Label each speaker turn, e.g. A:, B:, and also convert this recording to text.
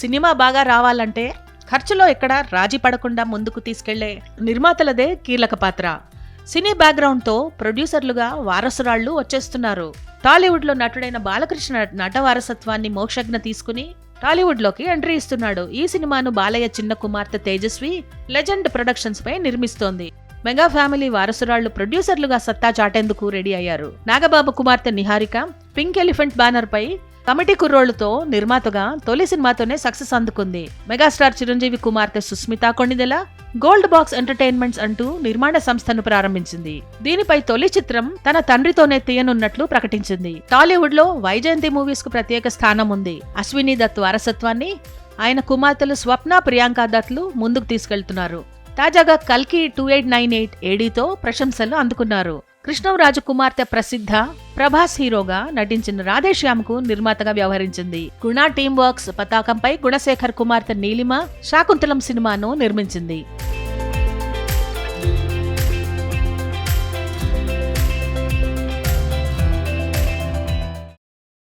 A: Cinema బాగా రావాలంటే ఖర్చులో ఎక్కడ రాజీ పడకుండా ముందుకు తీసుకెళ్ళే నిర్మాతలదే కీలక పాత్ర. సినీ బ్యాక్గ్రౌండ్తో ప్రొడ్యూసర్లుగా వారసురాళ్ళు వచ్చేస్తున్నారు. టాలీవుడ్లో నటుడైన బాలకృష్ణ నట వారసత్వాన్ని మోక్షజ్ఞ తీసుకుని టాలీవుడ్లోకి ఎంట్రీ ఇస్తున్నాడు. ఈ సినిమాను బాలయ్య చిన్న కుమార్తె తేజస్వి లెజెండ్ ప్రొడక్షన్స్ పై నిర్మిస్తోంది. మెగా ఫ్యామిలీ వారసురాళ్ళు ప్రొడ్యూసర్లుగా సత్తా చాటేందుకు రెడీ అయ్యారు. నాగబాబు కుమార్తె నిహారిక పింక్ ఎలిఫెంట్ బ్యానర్ పై కమిటీ కుర్రోళ్ళతో నిర్మాతగా తొలి సినిమాతోనే సక్సెస్ అందుకుంది. మెగాస్టార్ చిరంజీవి కుమార్తె Sushmita Konidela gold box entertainments అంటూ నిర్మాణ సంస్థను ప్రారంభించింది. దీనిపై తొలి చిత్రం తన తండ్రితోనే తీయనున్నట్లు ప్రకటించింది. టాలీవుడ్లో వైజయంతి మూవీస్కు ప్రత్యేక స్థానం ఉంది. అశ్విని దత్ వారసత్వాన్ని ఆయన కుమార్తెలు స్వప్న ప్రియాంక దత్లు ముందుకు తీసుకెళ్తున్నారు. తాజాగా కల్కి టూ ఎయిట్ నైన్ ఎయిట్ ఏడీతో ప్రశంసలు అందుకున్నారు. కృష్ణంరాజు కుమార్తె ప్రసిద్ధ ప్రభాస్ హీరోగా నటించిన రాధేశ్యామ్కు నిర్మాతగా వ్యవహరించింది. గుణ టీమ్ వర్క్స్ పతాకంపై గుణశేఖర్ కుమార్తె నీలిమ శాకుంతలం సినిమాను నిర్మించింది.